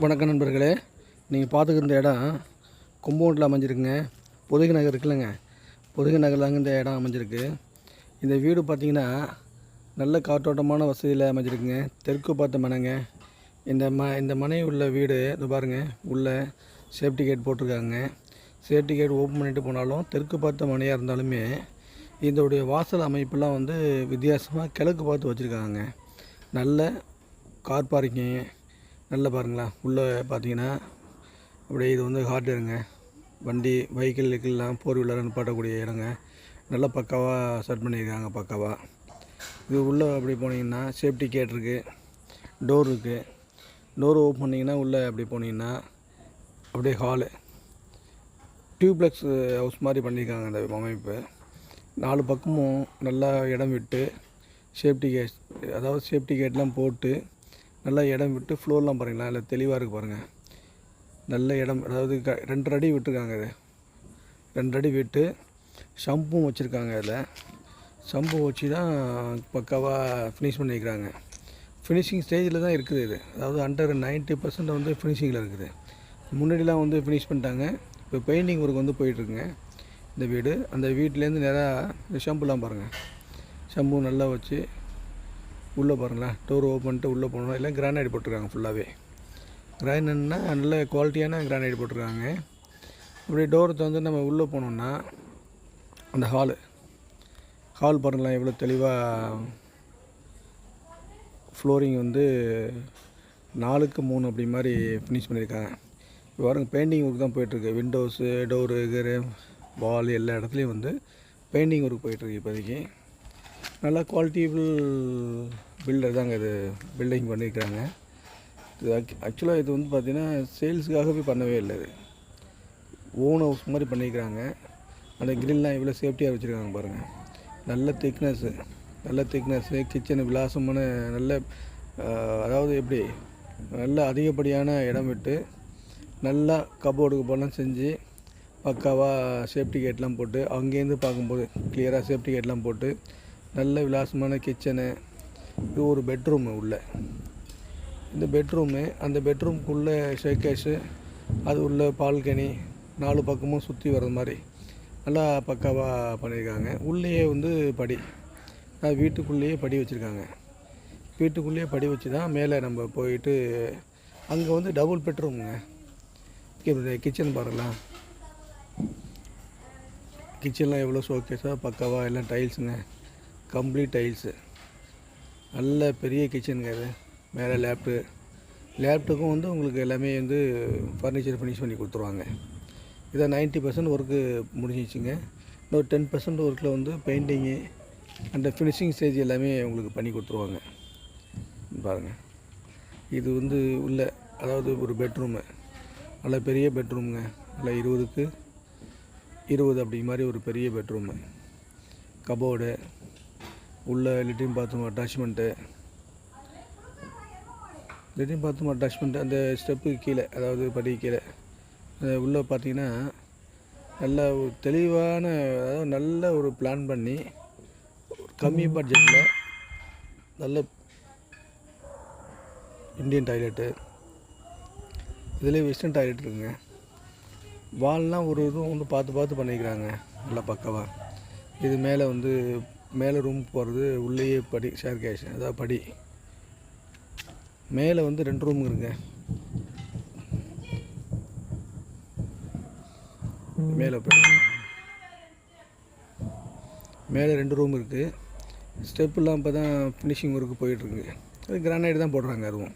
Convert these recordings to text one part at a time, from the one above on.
வணக்கம் நண்பர்களே. நீங்கள் பார்த்துக்கிற இடம் கும்பகோணத்தில் அமைஞ்சிருக்குங்க. பொதுகை நகர் இருக்குல்லங்க. பொதுகை நகரில் இந்த இடம் அமைஞ்சிருக்கு. இந்த வீடு பார்த்தீங்கன்னா நல்ல காற்றோட்டமான வசதியில் அமைஞ்சிருக்குங்க. தெற்கு பார்த்த மனைங்க. இந்த ம இந்த மனை உள்ள வீடு இது பாருங்கள் உள்ள சேஃப்டி கேட் போட்டிருக்காங்க. சேஃப்டி கேட் ஓப்பன் பண்ணிட்டு போனாலும் தெற்கு பார்த்த மனையாக இருந்தாலுமே இதோடைய வாசல் அமைப்பெல்லாம் வந்து வித்தியாசமாக கிழக்கு பார்த்து வச்சுருக்காங்க. நல்ல கார் பார்க்கிங் நல்ல பாருங்களா. உள்ளே பார்த்தீங்கன்னா அப்படியே இது வந்து ஹார்ட்வேருங்க வண்டி வெஹிக்கிள்லாம் ஃபோர் வீலர் நிப்பாட்டக்கூடிய இடங்க. நல்லா பக்காவாக செட் பண்ணியிருக்காங்க பக்காவாக இது உள்ளே அப்படி போனீங்கன்னா சேஃப்டி கேட் இருக்குது டோர் இருக்குது டோர் ஓப்பன் பண்ணிங்கன்னா உள்ளே அப்படி போனீங்கன்னா அப்படியே ஹாலு டியூப்ளெக்ஸ் ஹவுஸ் மாதிரி பண்ணியிருக்காங்க அந்த அமைப்பு. நாலு பக்கமும் நல்லா இடம் விட்டு சேஃப்டி கேட் அதாவது சேஃப்டி கேட்லாம் போட்டு நல்லா இடம் விட்டு ஃப்ளோர்லாம் பாருங்களா இல்லை தெளிவாக இருக்குது பாருங்கள் நல்ல இடம் அதாவது க ரெண்டரை அடி விட்டுருக்காங்க இது. ரெண்டரை அடி விட்டு ஷம்பும் வச்சுருக்காங்க அதில். ஷம்பு வச்சு தான் பக்காவாக ஃபினிஷ் பண்ணிக்கிறாங்க ஃபினிஷிங் ஸ்டேஜில் தான் இருக்குது இது. அதாவது அண்டர் 90% பர்சன்ட் வந்து ஃபினிஷிங்கில் இருக்குது. முன்னாடிலாம் வந்து ஃபினிஷ் பண்ணிட்டாங்க. இப்போ பெயிண்டிங் ஒர்க் வந்து போயிட்டுருக்குங்க. இந்த வீடு அந்த வீட்டிலேருந்து நேராக ஷம்புலாம் பாருங்கள் ஷம்பு நல்லா வச்சு உள்ளே பாருங்களேன். டோர் ஓப்பன் பண்ணிட்டு உள்ளே போனோம் எல்லாம் கிரானைட் போட்டிருக்காங்க ஃபுல்லாகவே கிரானைட்னா நல்ல குவாலிட்டியான கிரானைட் போட்டிருக்காங்க. அப்படியே டோரை திறந்து நம்ம உள்ளே போனோம்னா அந்த ஹாலு ஹால் பாருங்களேன் எவ்வளோ தெளிவாக ஃப்ளோரிங் வந்து நாலுக்கு மூணு அப்படி மாதிரி ஃபினிஷ் பண்ணியிருக்காங்க. இப்போ பாருங்க பெயிண்டிங் ஒர்க் தான் போயிட்டுருக்கு விண்டோஸு டோரு கிரு வால் எல்லா இடத்துலையும் வந்து பெயிண்டிங் ஒர்க் போயிட்டுருக்கு இப்போதைக்கு. நல்லா குவாலிட்டிபிள் பில்டர் தாங்க இது. பில்டிங் பண்ணியிருக்கிறாங்க இது ஆக்சுவலாக இது வந்து பார்த்திங்கன்னா சேல்ஸுக்காகவே பண்ணவே இல்லை இது. ஓன் ஹவுஸ் மாதிரி பண்ணியிருக்கிறாங்க அந்த கிரில்லாம் இவ்வளோ சேஃப்டியாக வச்சுருக்காங்க பாருங்கள் நல்ல திக்னஸ்ஸு நல்ல திக்னஸ்ஸு கிச்சனு விலாசமான நல்ல அதாவது எப்படி நல்ல அதிகப்படியான இடம் விட்டு நல்லா கபோர்டுக்கு போலாம் செஞ்சு பக்காவாக சேஃப்டி கேட்லாம் போட்டு அங்கேருந்து பார்க்கும்போது கிளியராக சேஃப்டி கேட்லாம் போட்டு நல்ல விலாசமான கிச்சனு இது ஒரு பெட்ரூமு உள்ளே. இந்த பெட்ரூமு அந்த பெட்ரூம்க்குள்ளே ஷேகேஷு அது உள்ள பால்கனி நாலு பக்கமும் சுற்றி வர்ற மாதிரி. நல்லா பக்காவாக பண்ணியிருக்காங்க உள்ளேயே வந்து படி. அஹ் வீட்டுக்குள்ளேயே படி வச்சுருக்காங்க. வீட்டுக்குள்ளேயே படி வச்சு தான் மேலே நம்ம போயிட்டு அங்கே வந்து டபுள் பெட்ரூமுங்க கிச்சன் பாருங்களேன். கிச்சன்லாம் எவ்வளோ ஷோகேஸாக பக்காவாக எல்லாம் டைல்ஸுங்க கம்ப்ளீட் டைல்ஸு நல்ல பெரிய கிச்சனுங்க அது மேலே லேப்டு லேப்டுக்கும் வந்து உங்களுக்கு எல்லாமே வந்து ஃபர்னிச்சர் ஃபினிஷ் பண்ணி கொடுத்துருவாங்க. இதை 90% பர்சன்ட் ஒர்க்கு முடிஞ்சிச்சுங்க. இன்னொரு டென் பர்சன்ட் ஒர்க்கில் வந்து பெயிண்டிங்கு அந்த ஃபினிஷிங் ஸ்டேஜ் எல்லாமே உங்களுக்கு பண்ணி கொடுத்துருவாங்க. பாருங்கள் இது வந்து உள்ள அதாவது ஒரு பெட்ரூமு நல்ல பெரிய பெட்ரூமுங்க நல்ல இருபதுக்கு இருபது அப்படி மாதிரி ஒரு பெரிய பெட்ரூமு கபோர்டு உள்ள லெட்டின் பாத்ரூம் அட்டாச்மெண்ட்டு லெட்டின் பாத்ரூம் அட்டாச்மெண்ட்டு அந்த ஸ்டெப்புக்கு கீழே அதாவது படி கீழே. உள்ளே பார்த்தீங்கன்னா நல்ல ஒரு தெளிவான அதாவது நல்ல ஒரு பிளான் பண்ணி கம்மி பட்ஜெட்டில் நல்ல இந்தியன் டாய்லெட்டு இதுலேயே வெஸ்டர்ன் டாய்லெட் இருக்குங்க. வால்லாம் ஒரு இதுவும் வந்து பார்த்து பார்த்து பண்ணிக்கிறாங்க நல்லா பக்கவாக இது மேலே வந்து மேலே ரூம் போகிறது உள்ளேயே படி ஷேர் கேஷ் அதாவது படி. மேலே வந்து ரெண்டு ரூம் இருங்க மேலே போய். மேலே ரெண்டு ரூம் இருக்குது ஸ்டெப்புலாம் இப்போ தான் ஃபினிஷிங் ஒர்க்கு போயிட்டுருக்கு அது கிரானைட் தான் போடுறாங்க அதுவும்.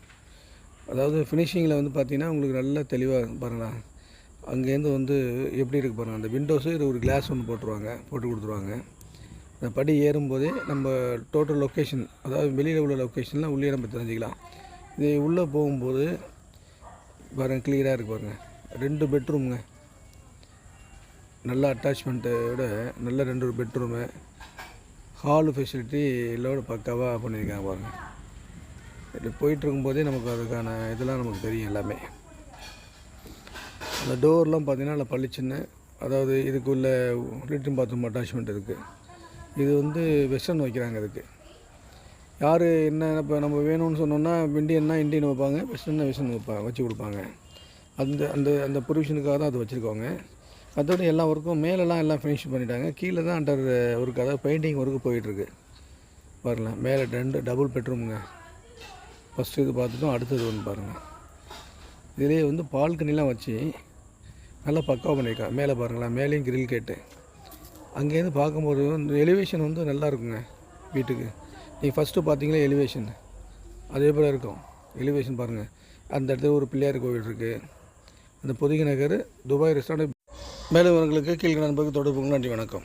அதாவது ஃபினிஷிங்கில் வந்து பார்த்திங்கன்னா உங்களுக்கு நல்ல தெளிவாக பாருங்களா. அங்கேருந்து வந்து எப்படி இருக்குது பாருங்கள் அந்த விண்டோஸு இது ஒரு கிளாஸ் ஒன்று போட்டுருவாங்க போட்டு கொடுத்துருவாங்க. இந்த படி ஏறும்போதே நம்ம டோட்டல் லொக்கேஷன் அதாவது வெளியில் உள்ள லொக்கேஷன்லாம் உள்ளே நம்ம தெரிஞ்சுக்கலாம். இது உள்ளே போகும்போது பாருங்கள் கிளியராக இருக்கு பாருங்கள் ரெண்டு பெட்ரூமுங்க நல்ல அட்டாச்மெண்ட்டை விட நல்ல ரெண்டு பெட்ரூமு ஹாலு ஃபெசிலிட்டி எல்லோட பக்காவாக பண்ணியிருக்காங்க பாருங்கள் இது போயிட்டு இருக்கும்போதே நமக்கு அதுக்கான இதெல்லாம் நமக்கு தெரியும் எல்லாமே. அந்த டோர்லாம் பார்த்திங்கன்னா நல்லா பளிச்சுன்னு அதாவது இதுக்குள்ளே லெட்ரின் பாத்ரூம் அட்டாச்மெண்ட் இருக்குது இது வந்து வெஸ்டர்ன் வைக்கிறாங்க அதுக்கு. யார் என்ன இப்போ நம்ம வேணும்னு சொன்னோம்னா இண்டியன்னா இண்டியன் வைப்பாங்க வெஸ்டர்னா வெஸ்டர்ன் வைப்பாங்க வச்சு கொடுப்பாங்க. அந்த அந்த அந்த ப்ரொவிஷனுக்காக தான் அது வச்சுருக்கோங்க மற்றபடி எல்லா ஒர்க்கும் மேலெல்லாம் எல்லாம் ஃபினிஷ் பண்ணிட்டாங்க. கீழே தான் அண்டர் ஒர்க் அதாவது பெயிண்டிங் ஒர்க்கு போயிட்டுருக்கு. பாருங்களேன் மேலே ரெண்டு டபுள் பெட்ரூமுங்க ஃபஸ்ட்டு இது பார்த்துட்டோம் அடுத்தது ஒன்று பாருங்கள் இதுலேயே வந்து பால்கனிலாம் வச்சு நல்லா பக்காவாக பண்ணியிருக்காங்க மேலே பாருங்களேன் மேலேயும் கிரில் கேட்டு அங்கேருந்து பார்க்கும்போது இந்த எலிவேஷன் வந்து நல்லா இருக்குங்க வீட்டுக்கு. நீங்கள் ஃபஸ்ட்டு பார்த்தீங்களா எலிவேஷன் அதே போல் இருக்கும். எலிவேஷன் பாருங்கள் அந்த இடத்துல ஒரு பிள்ளையார் கோவில் இருக்குது அந்த பொதிகை நகர் துபாய் ரெஸ்டாரண்ட் மேலும் உங்களுக்கு கீழ்கண் நண்பருக்கு தொடர்புங்க நன்றி வணக்கம்.